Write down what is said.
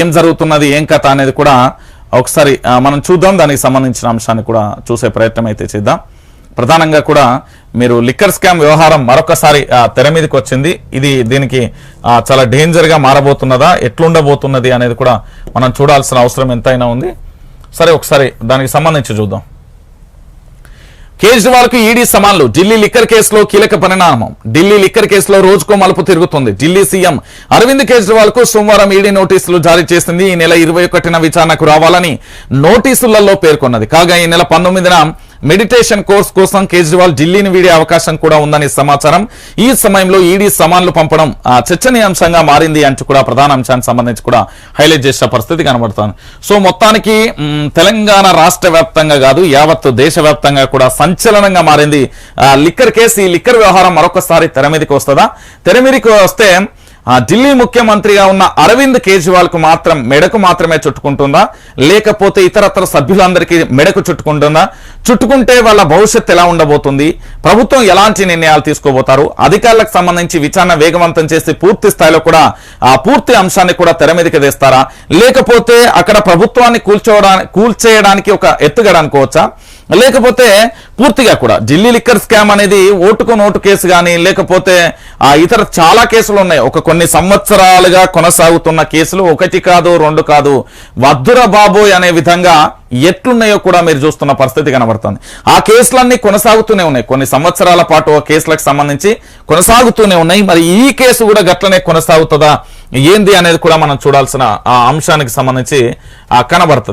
ఏం జరుగుతున్నది ఏం కథ అనేది కూడా ఒకసారి మనం చూద్దాం. దానికి సంబంధించిన అంశాన్ని కూడా చూసే ప్రయత్నం అయితే చేద్దాం. ప్రధానంగా కూడా మీరు లిక్కర్ స్కామ్ వ్యవహారం మరొకసారి తెర మీదకి వచ్చింది. ఇది దీనికి చాలా డేంజర్గా మారబోతున్నదా ఎట్లుండబోతున్నది అనేది కూడా మనం చూడాల్సిన అవసరం ఎంతైనా ఉంది. సరే ఒకసారి దానికి సంబంధించి చూద్దాం. కేజ్రీవాల్కు ఈడీ సమాన్లు. ఢిల్లీ లిక్కర్ కేసులో కీలక పరిణామం. ఢిల్లీ లిక్కర్ కేసులో రోజుకో మలుపు తిరుగుతుంది. ఢిల్లీ సీఎం అరవింద్ కేజ్రీవాల్కు సోమవారం ఈడీ నోటీసులు జారీ చేసింది. ఈ నెల ఇరవై ఒకటిన విచారణకు రావాలని నోటీసులలో పేర్కొన్నది. కాగా ఈ నెల పంతొమ్మిదిన మెడిటేషన్ కోర్స్ కోసం కేజ్రీవాల్ ఢిల్లీని వీడే అవకాశం కూడా ఉందని సమాచారం. ఈ సమయంలో ఈడీ సమాన్లు పంపడం చర్చనీయాంశంగా మారింది అంటూ కూడా ప్రధాన అంశానికి సంబంధించి కూడా హైలైట్ చేసిన పరిస్థితి కనబడుతుంది. సో మొత్తానికి తెలంగాణ రాష్ట్ర వ్యాప్తంగా కాదు యావత్ దేశవ్యాప్తంగా కూడా సంచలనంగా మారింది. ఆ, లిక్కర్ కేసు ఈ లిక్కర్ వ్యవహారం మరొకసారి తెర మీదకి వస్తుందా? తెర మీదకి వస్తే ఢిల్లీ ముఖ్యమంత్రిగా ఉన్న అరవింద్ కేజ్రీవాల్కు మాత్రం మెడకు మాత్రమే చుట్టుకుంటుందా? లేకపోతే ఇతరత్ర సభ్యులందరికీ మెడకు చుట్టుకుంటుందా? చుట్టుకుంటే వాళ్ళ భవిష్యత్తు ఎలా ఉండబోతుంది? ప్రభుత్వం ఎలాంటి నిర్ణయాలు తీసుకోబోతారు? అధికారులకు సంబంధించి విచారణ వేగవంతం చేసి పూర్తి స్థాయిలో కూడా ఆ పూర్తి అంశాన్ని కూడా తెర మీదకి తెస్తారా లేకపోతే అక్కడ ప్రభుత్వాన్ని కూల్చోవడానికి కూల్చేయడానికి ఒక ఎత్తుగడ అనుకోవచ్చా? లేకపోతే పూర్తిగా కూడా ఢిల్లీ లిక్కర్ స్కామ్ అనేది ఓటుకు నోటు కేసు కానీ లేకపోతే ఆ ఇతర చాలా కేసులు ఉన్నాయి. ఒక కొన్ని సంవత్సరాలుగా కొనసాగుతున్న కేసులు ఒకటి కాదు రెండు కాదు. వద్దుర బాబోయ్ అనే విధంగా ఎట్లున్నాయో కూడా మీరు చూస్తున్న పరిస్థితి కనబడుతుంది. ఆ కేసులన్నీ కొనసాగుతూనే ఉన్నాయి. కొన్ని సంవత్సరాల పాటు ఆ కేసులకు సంబంధించి కొనసాగుతూనే ఉన్నాయి. మరి ఈ కేసు కూడా గట్లనే కొనసాగుతుందా? ఏంది అనేది కూడా మనం చూడాల్సిన ఆ అంశానికి సంబంధించి ఆ కనబడుతుంది.